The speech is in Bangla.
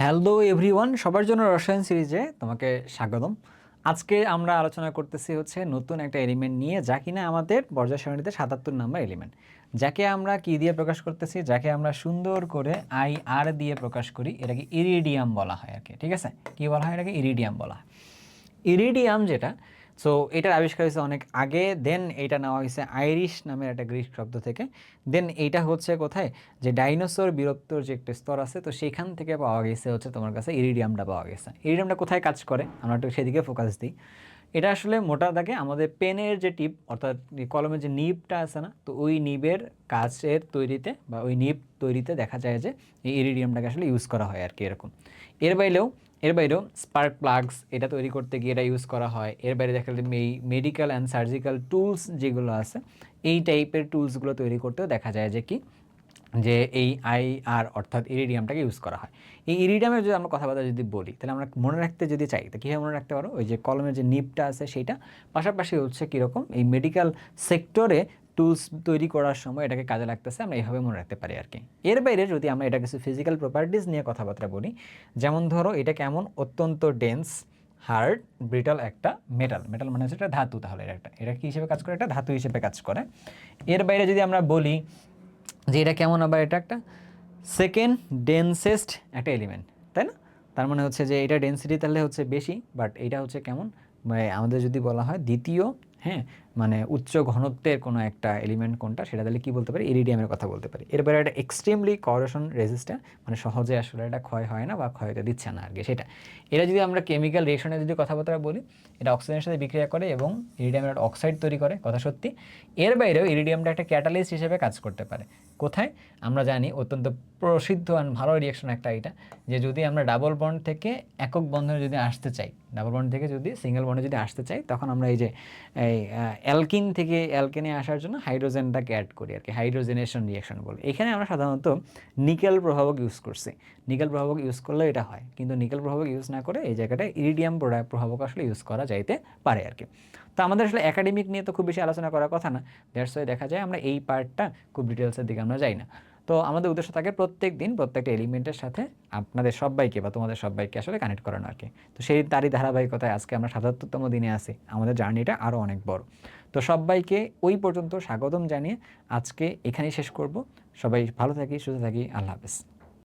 হ্যালো এভরিওয়ান সবার জন্য রসায়ন সিরিজে তোমাকে স্বাগতম। আজকে আমরা আলোচনা করতেছি হচ্ছে নতুন একটা এলিমেন্ট নিয়ে, যা কিনা আমাদের পর্যায় সারণীতে সাতাত্তর নাম্বার এলিমেন্ট যাকে আমরা কি দিয়ে প্রকাশ করতেছি? যাকে আমরা সুন্দর করে আই আর দিয়ে প্রকাশ করি, এটাকে ইরিডিয়াম বলা হয় আর কি, ঠিক আছে? কি বলা হয়? এটাকে ইরিডিয়াম বলা হয়। ইরিডিয়াম যেটা সো এটার আবিষ্কার হয়েছে অনেক আগে দেন এটা নেওয়া হয়েছে আইরিশ নামের একটা গ্রিক শব্দ থেকে। দেন এইটা হচ্ছে কোথায়? যে ডাইনোসর বীরত্বর যে একটা স্তর আছে, তো সেখান থেকে পাওয়া গেছে হচ্ছে তোমার কাছে ইরিডিয়ামটা পাওয়া গেছে। ইরিডিয়ামটা কোথায় কাজ করে? আমরা একটু সেদিকে ফোকাস দিই। এটা আসলে মোটা দাগে আমাদের পেনের যে টিপ, অর্থাৎ কলমের যে নিবটা আছে না, তো ওই নিবের কাচের তৈরিতে বা ওই নিব তৈরিতে দেখা যায় যে এই ইরিডিয়ামটাকে আসলে ইউজ করা হয় আর কি এরকম। এর বাইরেও এর বাইরেও স্পার্ক প্লাগস এটা তৈরি করতে গিয়ে এটা ইউজ করা হয়। এর বাইরে দেখা এই মেডিকেল অ্যান্ড সার্জিক্যাল টুলস যেগুলো আছে, এই টাইপের টুলসগুলো তৈরি করতেও দেখা যায় যে কি, যে এই আই আর অর্থাৎ ইরিডিয়ামটাকে ইউজ করা হয়। এই ইরিডিয়ামের যদি আমরা কথাবার্তা যদি বলি, তাহলে আমরা মনে রাখতে যদি চাই, তো কীভাবে মনে রাখতে পারো? ওই যে কলমের যে নিপটা আছে সেইটা পাশাপাশি হচ্ছে কীরকম? এই মেডিকেল সেক্টরে টুলস তৈরি করার সময় এটাকে কাজে লাগতেছে, আমরা এইভাবে মনে রাখতে পারি আর কি এর বাইরে যদি আমরা এটা কিছু ফিজিক্যাল প্রপার্টিস নিয়ে কথাবার্তা বলি, যেমন ধরো এটা কেমন অত্যন্ত ডেন্স হার্ড ব্রিটাল একটা মেটাল মেটাল মানে হচ্ছে একটা ধাতু তাহলে এটা একটা। এটা কী হিসেবে কাজ করে? এটা ধাতু হিসেবে কাজ করে। এর বাইরে যদি আমরা বলি যে এটা কেমন আবার এটা একটা সেকেন্ড ডেন্সেস্ট একটা এলিমেন্ট তাই না? তার মানে হচ্ছে যে এটা ডেন্সিটি তাহলে হচ্ছে বেশি বাট এটা হচ্ছে কেমন? মানে আমাদের যদি বলা হয় দ্বিতীয় হ্যাঁ? মানে উচ্চ ঘনত্বের কোনো একটা এলিমেন্ট কোনটা, সেটা তাহলে কী বলতে পারি? ইরিডিয়ামের কথা বলতে পারি। এরপরে এটা এক্সট্রিমলি করেশন রেজিস্ট্যান্ট মানে সহজে আসলে এটা ক্ষয় হয় না বা ক্ষয় হতে দিচ্ছে না আর কি সেটা। এটা যদি আমরা কেমিক্যাল রিয়েকশনে যদি কথাবার্তা বলি, এটা অক্সিজেনের সাথে বিক্রিয়া করে এবং ইরিডিয়ামের একটা অক্সাইড তৈরি করে, কথা সত্যি। এর বাইরেও ইরিডিয়ামটা একটা ক্যাটালিস্ট হিসেবে কাজ করতে পারে। কোথায়? আমরা জানি অত্যন্ত প্রসিদ্ধ আর ভালো রিয়েকশন একটা এটা, যে যদি আমরা ডাবল বন্ড থেকে একক বন্ধনে যদি আসতে চাই ডাবল বন্ড থেকে যদি সিঙ্গেল বন্ডে যদি আসতে চাই, তখন আমরা এই যে, এই অ্যালকিন থেকে অ্যালকেনে আসার জন্য হাইড্রোজেনটাকে অ্যাড করি আর কি, হাইড্রোজেনেশন রিয়েকশন বলি। এখানে আমরা সাধারণত নিকেল প্রভাবক ইউজ করছি। নিকেল প্রভাবক ইউজ করলে এটা হয়, কিন্তু নিকেল প্রভাবক ইউজ না করে এই জায়গাটায় ইরিডিয়াম প্রভাবক আসলে ইউজ করা যাইতে পারে আর কি। তো আমাদের আসলে একাডেমিক নিয়ে তো খুব বেশি আলোচনা করার কথা না ওয়াই দেখা যায় আমরা এই পার্টটা খুব ডিটেলসের দিকে আমরা যাই না। তো আমাদের উদ্দেশ্য থাকে প্রত্যেক দিন প্রত্যেকটা এলিমেন্টের সাথে আপনাদের সবাইকে বা তোমাদের সবাইকে আসলে কানেক্ট করানো আর কি তো সেই তারই ধারাবাহিকতায় আজকে আমরা সাতাত্তরতম দিনে আসি আমাদের জার্নিটা আরও অনেক বড়। তো সবাইকে ওই পর্যন্ত স্বাগতম জানিয়ে আজকে এখানেই শেষ করব। সবাই ভালো থাকি, সুস্থ থাকি, আল্লাহ হাফেজ।